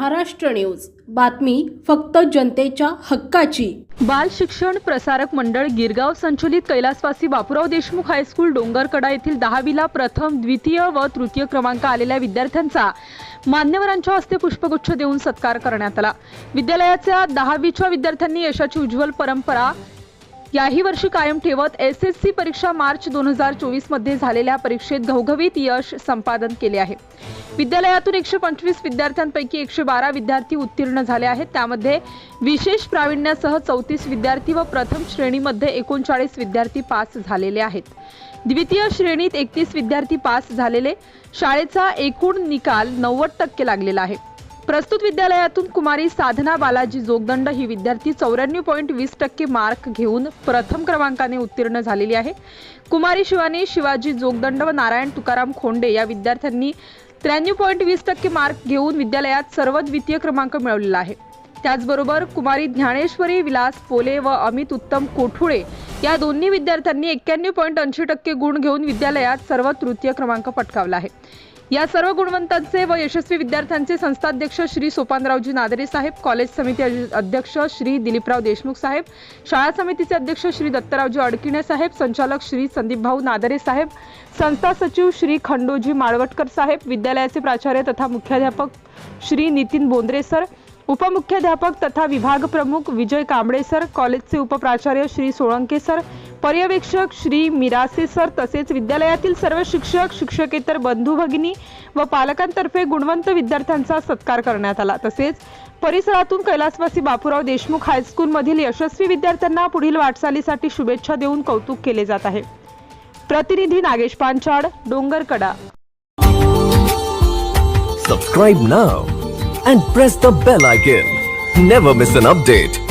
Maharashtra news. बातमी फक्त जनतेच्या हक्काची. बाल शिक्षण प्रसारक मंडळ गिरगाव संचलित कैलासवासी बापूराव देशमुख हायस्कूल डोंगरकडा येथील दहावीला प्रथम द्वितीय व तृतीय क्रमांक आलेल्या विद्यार्थ्यांचा मान्यवरांच्या हस्ते पुष्पगुच्छ देऊन सत्कार करण्यात आला. विद्यालयाच्या दहावीच्या विद्यार्थ्यांनी यशाची उज्ज्वल परंपरा याही वर्षी कायम ठेवत एस एस सी परीक्षा मार्च दोन हजार चोवीसमध्ये झालेल्या परीक्षेत घवघवीत यश संपादन केले आहे. विद्यालयातून एकशे पंचवीस विद्यार्थ्यांपैकी एकशे बारा विद्यार्थी उत्तीर्ण झाले आहेत. त्यामध्ये विशेष प्रावीण्यासह चौतीस विद्यार्थी व प्रथम श्रेणीमध्ये एकोणचाळीस विद्यार्थी पास झालेले आहेत. द्वितीय श्रेणीत एकतीस विद्यार्थी पास झालेले. शाळेचा एकूण निकाल नव्वद टक्के लागलेला आहे. प्रस्तुत विद्यालयातून कुमारी साधना बालाजी जोगदंड ही विद्यार्थी चौऱ्याण्णव पॉईंट वीस टक्के मार्क घेऊन प्रथम क्रमांकाने उत्तीर्ण झालेली आहे. कुमारी शिवानी शिवाजी जोगदंड व नारायण तुकाराम खोंडे या विद्यार्थ्यांनी त्र्याण्णव पॉईंट वीस टक्के मार्क घेऊन विद्यालयात सर्व द्वितीय क्रमांक मिळवलेला आहे. त्याचबरोबर कुमारी ज्ञानेश्वरी विलास पोले व अमित उत्तम कोठुळे या दोन्ही विद्यार्थ्यांनी एक्क्याण्णव पॉईंट ऐंशी टक्के गुण घेऊन विद्यालयात सर्व तृतीय क्रमांक पटकावला आहे. या सर्व गुणवंतांचे व यशस्वी विद्यार्थ्यांचे संस्थाध्यक्ष श्री सोपानरावजी नादरे साहेब कॉलेज समिती अध्यक्ष श्री दिलीपराव देशमुख साहेब शाळा समितीचे अध्यक्ष श्री दत्तरावजी अडकिणे साहेब संचालक श्री संदीपभाऊ नादरे साहेब संस्था सचिव श्री खंडोजी माळवटकर साहेब विद्यालयाचे प्राचार्य तथा मुख्याध्यापक श्री नितीन बोंद्रे सर उपमुख्याध्यापक तथा विभाग प्रमुख विजय कांबळे सर कॉलेजचे उपप्राचार्य श्री सोळंके सर पर्यवेक्षक श्री मिरासे सर तसेच विद्यालयातील सर्व शिक्षक शिक्षकेतर बंधू भगिनी व पालकांतर्फे गुणवंत विद्यार्थ्यांचा सत्कार करण्यात आला. तसेच परिसरातून कैलासवासी बापूराव देशमुख हायस्कूलमधील यशस्वी विद्यार्थ्यांना पुढील वाटचालीसाठी शुभेच्छा देऊन कौतुक केले जात आहे. प्रतिनिधी Nagesh Panchad Dongarkada. Subscribe now and press the bell icon never miss an update